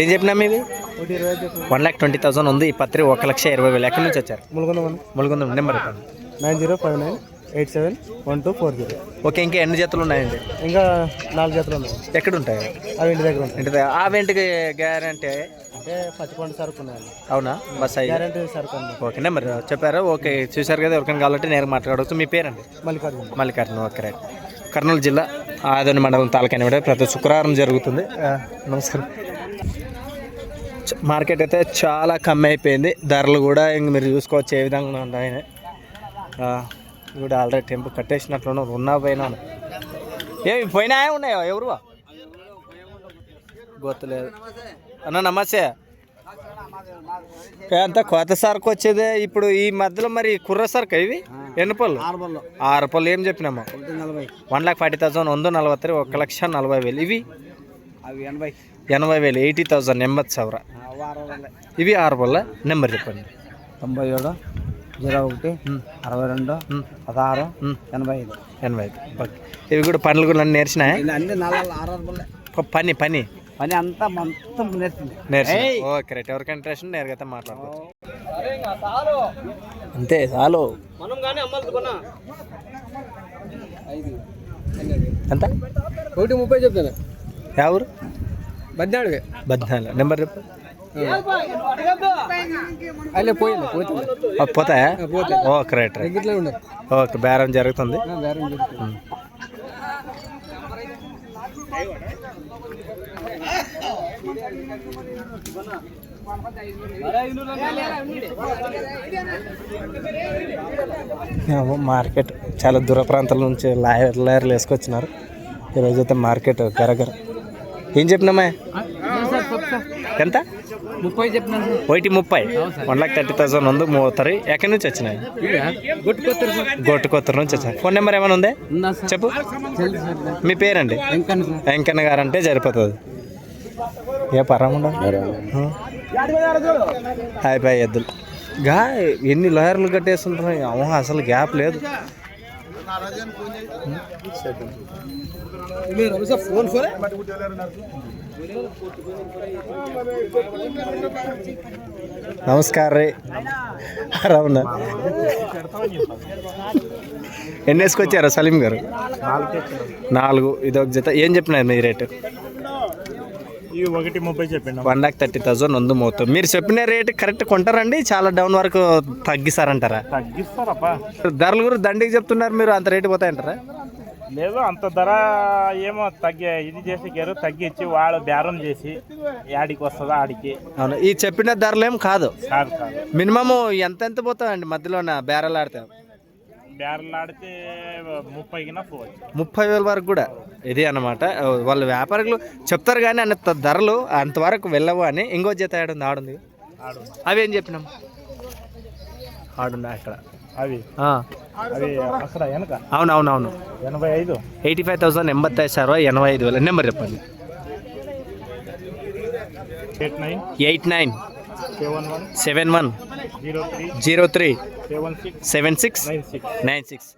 ఏం చెప్పినా మీది వన్ ల్యాక్ ట్వంటీ థౌసండ్ ఉంది. ఈ పత్రి ఒక లక్ష ఇరవై వేలు ఎక్కడి నుంచి వచ్చారు? ములుగుంద ములుగుందం number nine zero five nine eight seven one two four zero. Okay ఇంకా ఎన్ని జతలు ఉన్నాయండి? ఇంకా నాలుగు జతలు ఉన్నాయి. ఎక్కడ ఉంటాయి అవి ఇంటి దగ్గర ఉంటాయి. ఇంటి దగ్గర. ఆ వెంటకి గ్యారంటీ? అంటే పచ్చిపండు సరుకు ఉన్నాయండి. అవునా? బస్ అయ్యి గ్యారంటీ సరుకు ఓకే నెంబర్ చెప్పారు? ఓకే చూశారు కదా ఎవరికైనా కావాలంటే నేను మాట్లాడవచ్చు. మీ పేరండి? Mallikarjuna. Mallikarjuna okay right. Kurnool జిల్లా ఆదోని మండలం తాలకాని ప్రతి శుక్రవారం జరుగుతుంది. నమస్కారం. మార్కెట్ అయితే చాలా కమ్మి అయిపోయింది ధరలు కూడా ఇంక మీరు చూసుకోవచ్చు ఏ విధంగా ఉన్నాయి. ఇప్పుడు ఆల్రెడీ టెంపు కట్టేసినట్లు ఉన్నా పోయినా. ఏమి పోయినా ఉన్నాయో? ఎవరు? గుర్తులేదు. అన్న నమస్తే. అంతా కొత్త సరుకు వచ్చేదే. ఇప్పుడు ఈ మధ్యలో మరి కుర్ర సరుకు ఇవి? ఎన్ని పళ్ళు? ఆరు పళ్ళు. ఏం చెప్పినామా? వన్ లాక్ ఫార్టీ థౌసండ్ వంద నలభై ఒక లక్ష నలభై వేలు. ఇవి? ఎనభై. వేలు. ఎయిటీ థౌసండ్ ఎంబత్ సవరా. ఇవి ఆరు పళ్ళ? నెంబర్ చెప్పండి. తొంభై ఏడు జీరో ఒకటి అరవై రెండు పదహారు ఎనభై ఐదు. ఎనభై ఐదు. ఓకే. ఇవి కూడా పనులు కూడా నన్ను నేర్చినాయి? పని పని. పని అంతా మొత్తం నేర్చింది. Okay right. ఎవరికైనా ఇంట్రెస్ట్ నేరుగా మాట్లాడుకోవచ్చు అంతే చాలు. ఎంత? ఒకటి ముప్పై చెప్తాను? ఎవరు పద్నాలుగు. బద్నాలు నెంబర్ చెప్పు. అల్లే పోయింది పోతుంది. పోతాయా? Okay right right. ఇట్లా ఉండదు ఓకే బేరం జరుగుతుంది. చెప్తాను ఏమో మార్కెట్ చాలా దూర ప్రాంతాల నుంచి లాయర్ లాయర్లు వేసుకొచ్చినారు. ఈరోజు అయితే మార్కెట్ గరగర. ఏం చెప్పినామా ఎంత? ముప్పై చెప్పినాను ఒకటి ముప్పై. వన్ లాక్ థర్టీ థౌసండ్ ఉంది మూతరి ఎక్కడి నుంచి వచ్చినాయి? గొట్టుకొత్తూరు నుంచి వచ్చాయి ఫోన్ నెంబర్ ఏమైనా ఉందే? చెప్పు. మీ పేరండి? వెంకన్న. గారు అంటే సరిపోతుంది. ఏ పరముండ అయిపోయి ఎద్దులు గా ఎన్ని లాయర్లు కట్టేస్తుంటున్నాయి అమ్మ అసలు గ్యాప్ లేదు. ఫోన్ ఫోన్ రే రావునా ఎన్నేసుకొచ్చారా సలీం గారు? నాలుగు. ఇదొక జత. ఏం చెప్పినారు మీ రేటు? ఇవి ఒకటి ముప్పై చెప్పండి వన్ లాక్ థర్టీ థౌసండ్ ఉంది మోతం. మీరు చెప్పిన రేట్ కరెక్ట్ కొంటారండి? చాలా డౌన్ వరకు తగ్గిస్తారంటారా? తగ్గిస్తారప్పా ధరలు కూడా దండికి చెప్తున్నారు మీరు అంత రేటు పోతాయంటారా? లేదు అంత ధర ఏమో తగ్గి ఇది చేసి గేరు తగ్గించి వాడు బేరం చేసి యాడికి వస్తుందో ఆడికి. అవును ఈ చెప్పిన ధరలు ఏం కాదు. కాదు కాదు. మినిమమ్ ఎంత ఎంత పోతాయండి మధ్యలో బేరాలు ఆడితే ముప్పై వేల వరకు కూడా ఇది అనమాట వాళ్ళు వ్యాపారులు చెప్తారు కానీ అంత ధరలు అంతవరకు వెళ్ళవు అని ఇంకో జత ఆడుంది. ఆడుంది అవి ఏం చెప్పినాం? ఆడుంది అక్కడ? అవి? అవి అక్కడ వెనక? అవునవునవును. ఎనభై ఐదు ఎయిటీ ఫైవ్ థౌసండ్ ఎంబై సార్ ఎనభై ఐదు వేల. నెంబర్ చెప్పండి. Eight nine? Eight nine. Seven one. Zero three seven six nine six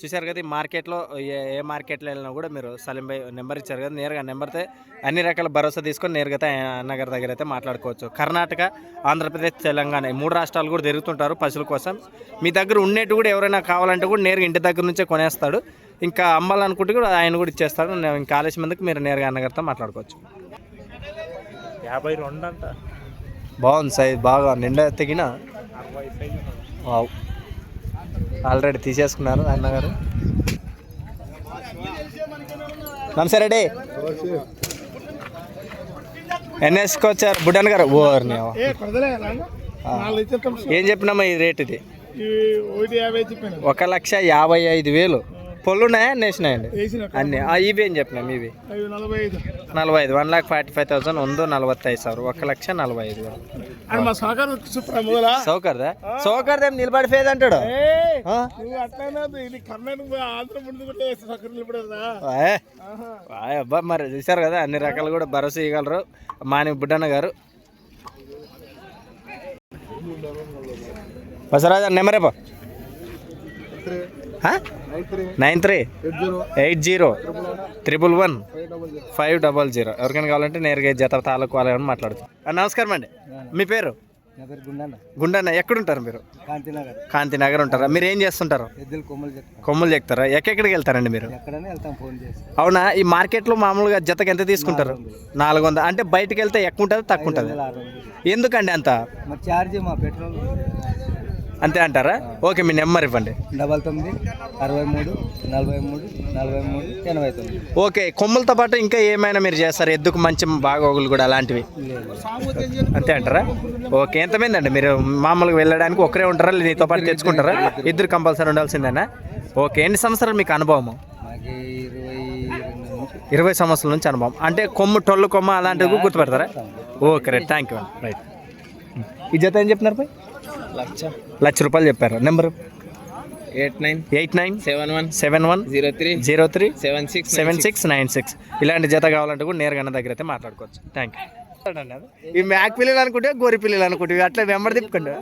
చూశారు కదా ఈ మార్కెట్లో ఏ ఏ మార్కెట్లో వెళ్ళినా కూడా మీరు సలీం భాయ్ నెంబర్ ఇచ్చారు కదా నేరుగా నెంబర్తో అన్ని రకాల భరోసా తీసుకొని నేరుగా అన్నగారి దగ్గర అయితే మాట్లాడుకోవచ్చు. కర్ణాటక ఆంధ్రప్రదేశ్ తెలంగాణ ఈ మూడు రాష్ట్రాలు కూడా తిరుగుతుంటారు పశువుల కోసం. మీ దగ్గర ఉన్నట్టు కూడా ఎవరైనా కావాలంటే కూడా నేరుగా ఇంటి దగ్గర నుంచే కొనేస్తాడు. ఇంకా అమ్మాలనుకుంటే కూడా ఆయన కూడా ఇచ్చేస్తాడు. నేను ఇంకా ఆలస్యం మందికి మీరు నేరుగా అన్నగారితో మాట్లాడుకోవచ్చు. యాభై రెండు అంట. బాగుంది సైజ్ బాగా నిండా తెగిన అరవై సైజు వావ్. ఆల్రెడీ తీసేసుకున్నారు అన్నగారు. నమస్తే రెడ్డి. ఎన్ఎస్కి వచ్చారు బుడ్డన్ గారు? ఓర్ని ఏం చెప్పినామా ఈ రేట్ ఇది ఒక లక్ష యాభై ఐదు వేలు. పళ్ళు ఉన్నాయా అన్ని వేసినాయండి? అన్నీ. ఇవి ఏం చెప్పిన? ఇవి. నలభై ఐదు one lakh forty five thousand ఉందో నలభై ఐదు సార్. ఒక లక్ష నలభై ఐదు సౌకర్దా సౌకర్యం నిలబడిపోయేది అంటాడు అబ్బా మరి చూసారు కదా అన్ని రకాలు కూడా భరోసా ఇవ్వగలరు. మాని బుడ్డన్న గారు. Basaraja నెమరేపా nine three. Eight zero. Triple one. Five double zero. ఎవరికైనా కావాలంటే నేరుగా జత తాలూకు వాళ్ళని మాట్లాడుతాం. నమస్కారం అండి. మీ పేరు? గుండన్న. ఎక్కడుంటారు మీరు? కాంతినగర్. ఉంటారా? మీరు ఏం చేస్తుంటారు? కొమ్మలు చెక్తారా? ఎక్కడికి వెళ్తారండి మీరు? అవునా? ఈ మార్కెట్లో మామూలుగా జతకి ఎంత తీసుకుంటారు? నాలుగు వందలు అంటే బయటకు వెళ్తే ఎక్కువ ఉంటుంది తక్కువ ఉంటుంది. ఎందుకండి అంత? అంతే అంటారా? ఓకే మీ నెంబర్ ఇవ్వండి. డబల్ తొమ్మిది అరవై మూడు నలభై మూడు నలభై మూడు ఎనభై తొమ్మిది. ఓకే కొమ్ములతో పాటు ఇంకా ఏమైనా మీరు చేస్తారు? ఎద్దుకు మంచి బాగోగులు కూడా అలాంటివి? అంతే అంటారా? ఓకే ఎంతమంది అండి మీరు? మామూలుగా వెళ్ళడానికి ఒకరే ఉంటారా? లేదా నీతో పాటు తెచ్చుకుంటారా? ఇద్దరు కంపల్సరీ ఉండాల్సిందేనా? ఓకే ఎన్ని సంవత్సరాలు మీకు అనుభవం మాకి ఇరవై రెండు నుంచి ఇరవై సంవత్సరాల నుంచి అనుభవం. అంటే కొమ్ము టొల్లు కొమ్మ అలాంటివి గుర్తుపెడతారా? Okay right thank you right. ఈ జత ఏం చెప్పినారు పై లక్ష. లక్ష రూపాయలు చెప్పారు. Number eight nine eight nine seven one seven one zero three zero three seven six seven six nine six. ఇలాంటి జత కావాలంటే కూడా నేరుగా అన్న దగ్గర అయితే మాట్లాడుకోవచ్చు. థ్యాంక్ యూ ఈ మ్యాక్ పిల్లలు అనుకుంటే గోరి పిల్లలు అనుకుంటే అట్లా వెంబడి తిప్పుకుంటా.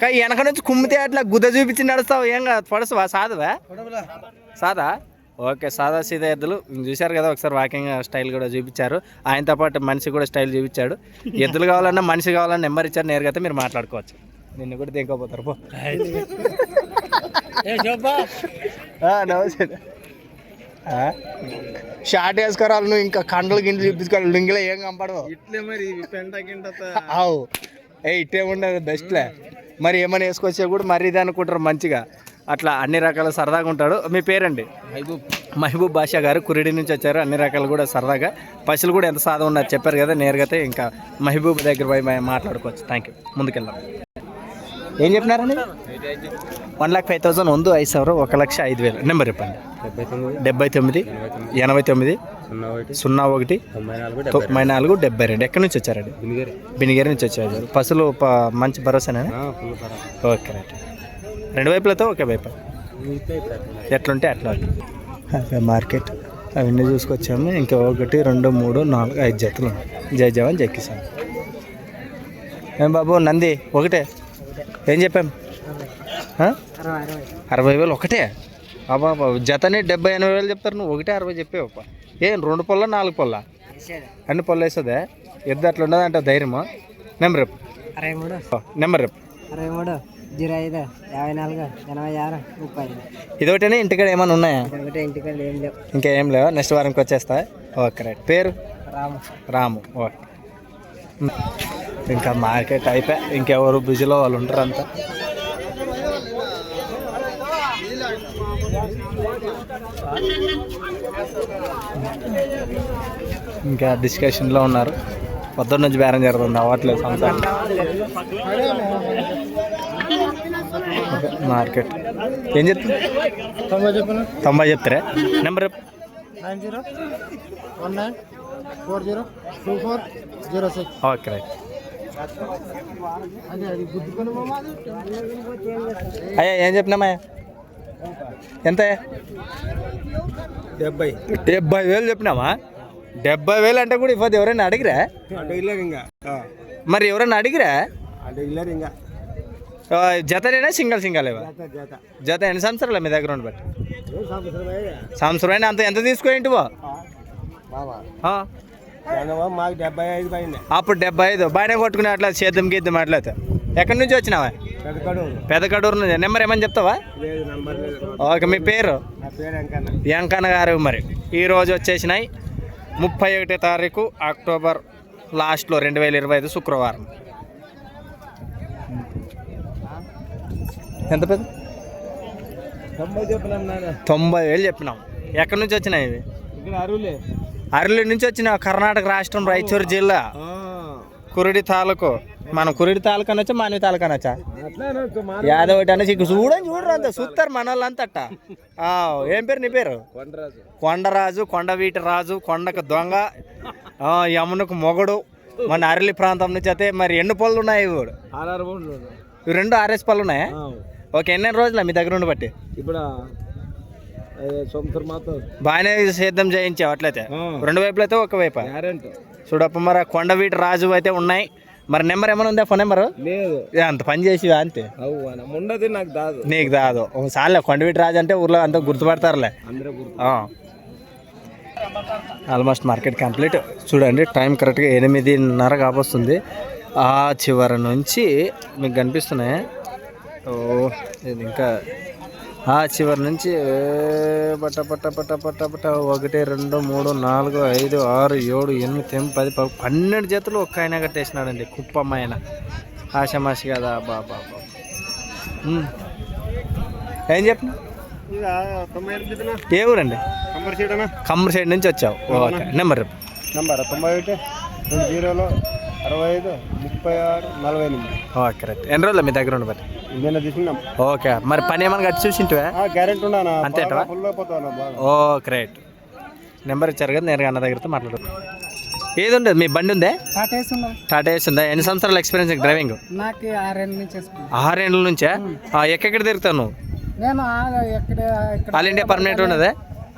కానీ వెనక నుంచి కుమ్మితే అట్లా గుద్ద చూపించి నడుస్తావు ఏం కాదు. పడసవా? సాధవా? సాదా ఓకే సాదా సీదా ఎద్దులు. చూశారు కదా ఒకసారి వాకింగ్ స్టైల్ కూడా చూపించారు. ఆయనతో పాటు మనిషి కూడా స్టైల్ చూపించాడు. ఎద్దులు కావాలన్నా మనిషి కావాలన్నా నెంబర్ ఇచ్చారు నేరుగా అయితే మీరు మాట్లాడుకోవచ్చు. నిన్ను కూడా దింకపోతారు పో? షార్ట్ వేసుకోరాలు నువ్వు ఇంకా కండలు గింటలు చూపించుకోవాలి. లుంగిలో ఏం కంపడవు ఇట్లే మరి పెంట గింట అవు ఏ ఇట్టే ఉండదు బెస్ట్లే మరి ఏమైనా వేసుకొచ్చా కూడా మరి ఇది అనుకుంటారు మంచిగా. అట్లా అన్ని రకాల సరదాగా ఉంటాడు. మీ పేరండి? మహబూబ్. మహబూబ్ బాషా గారు. కురిడి నుంచి వచ్చారు. అన్ని రకాలు కూడా సరదాగా. పశువులు కూడా ఎంత సాధం ఉన్నారు చెప్పారు కదా నేరుగా ఇంకా మహబూబ్ దగ్గర పోయి మాట్లాడుకోవచ్చు. థ్యాంక్ యూ ముందుకెళ్దాం. ఏం చెప్పినారండి? వన్ ల్యాక్ ఫైవ్ థౌసండ్ ఉంది ఐదు సార్ ఒక లక్ష ఐదు వేలు. నెంబర్ చెప్పండి. డెబ్బై తొమ్మిది ఎనభై తొమ్మిది సున్నా ఒకటి తొంభై నాలుగు డెబ్బై రెండు. ఎక్కడి నుంచి వచ్చారండి? బినిగేరి. నుంచి వచ్చారు. పసులు మంచి భరోసానే ఓకే రైట్. రెండు వైపులతో ఒకే వైపు. ఎట్లుంటే అట్లా. అదే మార్కెట్. అవన్నీ చూసుకొచ్చాము. ఇంకా ఒకటి రెండు మూడు నాలుగు ఐదు జతలు. జై జవాన్ జై కిసాన్. ఏం బాబు నంది ఒకటే? ఏం చెప్పాం? అరవై వేలు ఒకటే? అబ్బా బాబు జతని డెబ్బై ఎనభై వేలు చెప్తారు. నువ్వు ఒకటే అరవై చెప్పేవప్ప ఏం రెండు పొల్ల నాలుగు పొల్ల? అన్ని పొల్ల వేస్తుందే? ఎద్దు అట్లా ఉండదంటే ధైర్యమా? నెంబర్ రేపు అరవై మూడు. నెంబర్ రేపు అరవై మూడు. జీరో ఐదు యాభై నాలుగు ఎనభై ఆరు ముప్పై ఐదు. ఇదొకటేనే? ఇంటికాడ ఏమైనా ఉన్నాయా? ఒకటే ఇంటికి ఏం లేవు. ఇంకా ఏం లేవా? నెక్స్ట్ వారంకి వచ్చేస్తా ఓకే రైట్. పేరు? రాము. రాము ఓకే. ఇంకా మార్కెట్ అయిపోయి. ఇంకెవరు బిజీలో వాళ్ళు ఉంటారు అంతా. ఇంకా డిస్కషన్లో ఉన్నారు. పొద్దున్న నుంచి బేరం జరుగుతుంది. అవ్వట్లేదు సంసారం. మార్కెట్. ఏం చెప్తుంది తొంభై చెప్తారా? Number? Nine zero one nine four zero two four zero six. Okay right. అయ్యా ఏం చెప్పినామయ్యా? ఎంత డెబ్బై. డెబ్బై వేలు చెప్పినామా? డెబ్బై వేలు అంటే కూడా ఇవ్వదు ఎవరైనా అడిగిరా? అడిగిలేరు ఇంకా. మరి ఎవరైనా అడిగిరా? అడిగిలేరు ఇంకా. జతనేనా సింగల్ సింగల్ ఇవ్వ జత ఎన్ని సంవత్సరాలు మీ దగ్గర ఉండి బట్టి సంవత్సరం అయినా అంత ఎంత తీసుకోండి బా? మాకు డెబ్బై ఐదు పైన అప్పుడు డెబ్బై ఐదు. బాగానే కొట్టుకునే అట్లా చేద్దాం గీద్దాం అట్లయితే. ఎక్కడి నుంచి వచ్చినావా? పెద్దకడు పెద్ద కడూరు నుంచి. నెంబర్ ఏమని చెప్తావా? ఓకే మీ పేరు? వెంకన్న. గారు మరి. ఈరోజు వచ్చేసినాయి ముప్పై ఒకటి తారీఖు అక్టోబర్ లాస్ట్లో రెండు వేల ఇరవై ఐదు శుక్రవారం. ఎంత పెద్ద? తొంభై వేలు చెప్పినాం. ఎక్కడి నుంచి వచ్చినాయి ఇవి? ఇక్కడ అరలి. నుంచి వచ్చిన కర్ణాటక రాష్ట్రం రాయచూరు జిల్లా. కురిడి తాలూకు. మనం కురిడి తాలూకు అనొచ్చా మానవి తాలూకు అనొచ్చా యాదవ్ అనేసి ఇక చూడని చూడరు అంత చూస్తారు మన వాళ్ళంతట ఆ, ఏం పేరు నీ పేరు? కొండరాజు. కొండవీటి రాజు కొండకు దొంగ యమునకు మొగడు. మన అరలి ప్రాంతం నుంచి అయితే మరి ఎన్ని పళ్ళు ఉన్నాయి ఇవి? రెండు ఆర్ఎస్ పళ్ళు ఉన్నాయా? ఓకే ఎన్ని రోజులు మీ దగ్గర ఉండి బట్టి ఇప్పుడు బాగానే సేద్యం చేయించావు అట్లయితే. రెండు వైపులు అయితే ఒక వైపు. చూడప్ప మరి ఆ కొండవీటి రాజు అయితే ఉన్నాయి. మరి నెంబర్ ఏమైనా ఉందా ఫోన్ నెంబరు? లేదు. అంత పని చేసి అంతే? ఉండదు నాకు దాదు. నీకు దాదు. ఒకసారి కొండవీటి రాజు అంటే ఊర్లో అంతా గుర్తుపడతారులే. Almost market complete. చూడండి టైం కరెక్ట్గా ఎనిమిదిన్నర కావస్తుంది ఆ చివరి నుంచి మీకు కనిపిస్తున్నాయి. ఓ ఇది ఇంకా ఆ చివరి నుంచి పట్ట పట్ట పట్ట పట్ట పట్ట ఒకటి రెండు మూడు నాలుగు ఐదు ఆరు ఏడు ఎనిమిది తొమ్మిది పది పన్నెండు జతలు ఒక్క ఆయన కట్టేసినాడండి కుప్పమ్మ ఆయన ఆషమాషి కదా బాబా బాబా ఏం చెప్పిన? ఏ ఊరండి? ఖమ్మం సైడ్ నుంచి వచ్చావు. Okay number. నంబర్? తొంభై ఒకటి రెండు జీరోలు. అరవై ఐదు ముప్పై ఆరు నలభై ఎనిమిది ఓకే రైట్ ఎన్ని రోజులు మీ దగ్గర ఉండబట్టి నిన్న తీసుకున్నాం. ఓకే. మరి పని ఏమైనా కట్టి చూసింటివా? గ్యారెంటీ ఉన్నానా అంతేటవా? ఫుల్ అయిపోతాను ఓకే రైట్ నెంబర్ ఇచ్చారు కదా నేరుగా అన్న దగ్గరతో మాట్లాడు ఏది ఉండదు? మీ బండి ఉందే? టాటా ఏస్ ఉందా? ఎన్ని సంవత్సరాల ఎక్స్పీరియన్స్ డ్రైవింగ్ నాకు ఆరేళ్ళ నుంచి ఆరేళ్ళ నుంచే? ఆ, ఎక్కడెక్కడ తిరుగుతావు నువ్వు? నేను ఆల్ ఇండియా పర్మనెంట్ ఉన్నదే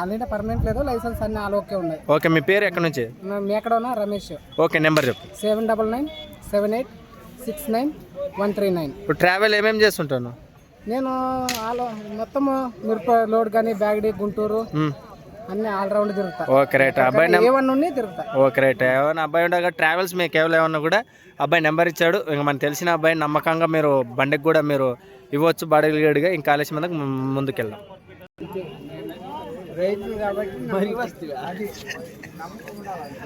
ఆల్రెడీ పర్మనెంట్ లేదు లైసెన్స్ అన్ని ఆల్ ఓకే ఉన్నాయి. ఓకే మీ పేరు ఎక్కడి నుంచి? మీ ఎక్కడ ఉన్నా రమేష్. ఓకే నెంబర్ చెప్పు. Seven double nine seven eight six nine one three nine. ఇప్పుడు ట్రావెల్ ఏమేమి చేస్తుంటాను? నేను ఆల్ మొత్తము మిరప లోడ్ కానీ బ్యాగడి గుంటూరు అన్ని ఆల్రౌండ్ తిరుగుతా. Okay right. అబ్బాయి నెం- ఏ వన్ నుండి తిరుగుతా. Okay right. ఏమైనా అబ్బాయి ఉండగా ట్రావెల్స్ మీకు కేవలం ఏమన్నా కూడా అబ్బాయి నెంబర్ ఇచ్చాడు. ఇంకా మనకు తెలిసిన అబ్బాయి నమ్మకంగా మీరు బండికి కూడా మీరు ఇవ్వచ్చు బాడీగాడిగా ఇంకా ఆలస్యం మీదకి ముందుకెళ్దాం.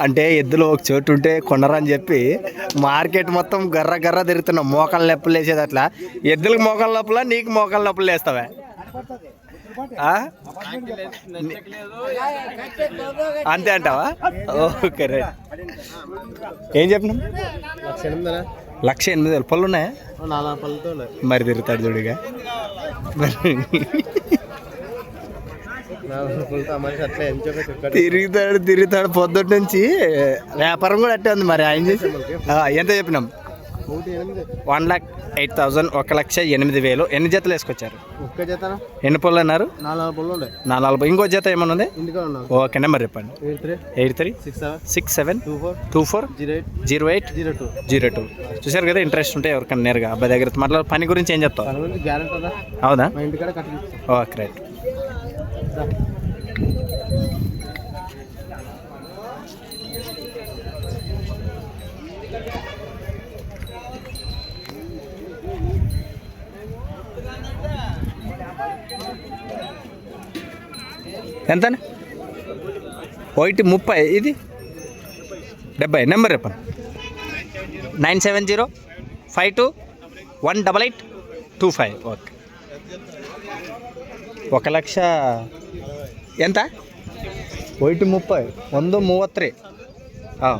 అంటే ఎద్దులో ఒక చోటు ఉంటే కొనరని చెప్పి మార్కెట్ మొత్తం గర్ర గర్ర తిరుగుతున్నాం మోకాలు నొప్పులు వేసేది అట్లా ఎద్దులకు మోకాలు నొప్పులా నీకు మోకాలు నొప్పులు వేస్తావా? అంతే అంటావా? Okay right. ఏం చెప్పినాం లక్ష ఎనిమిది వేలు. పళ్ళు ఉన్నాయా? నాలుగు పళ్ళతో ఉన్నాయి. మరి తిరుగుతాడు చూడుగా మరి నాలుగు పళ్ళతో మనిషి అట్లా ఎంజాయ్ చెప్పాడు తిరుగుతాడు తిరుగుతాడు పొద్దుటి నుంచి. వ్యాపారం కూడా అట్టే ఉంది మరి. ఆయన చేసి ఎంత చెప్పినాం? వన్ లాక్ ఎయిట్ థౌజండ్ ఒక లక్ష ఎనిమిది వేలు. ఎన్ని జతలు వేసుకొచ్చారు? ఒక్క జతన? ఎన్ని పళ్ళు అన్నారు? నాలుగు పళ్ళు ఇంకో జత ఏమన్నా ఉంది? ఓకే నెంబర్ చెప్పండి. Eight three. Eight three six seven. Six seven two four. Two four zero eight. Zero eight zero two. Zero two. చూసారు కదా ఇంట్రెస్ట్ ఉంటే ఎవరికైనా నేరుగా అబ్బాయి దగ్గర మాట్లాడు. పని గురించి ఏం చెప్తావు? అవునా? ఓకే రైట్ ఎంత ఒకటి ముప్పై ఇది? డెబ్బై నెంబర్ చెప్పండి. Nine seven zero five two one double eight two five okay. ఒక ಲಕ್ಷ ಎಂತ ಒಯ್ಟು ಮುಪ್ಪ ಒಂದು ಮೂವತ್ತು ರೀ ಹಾಂ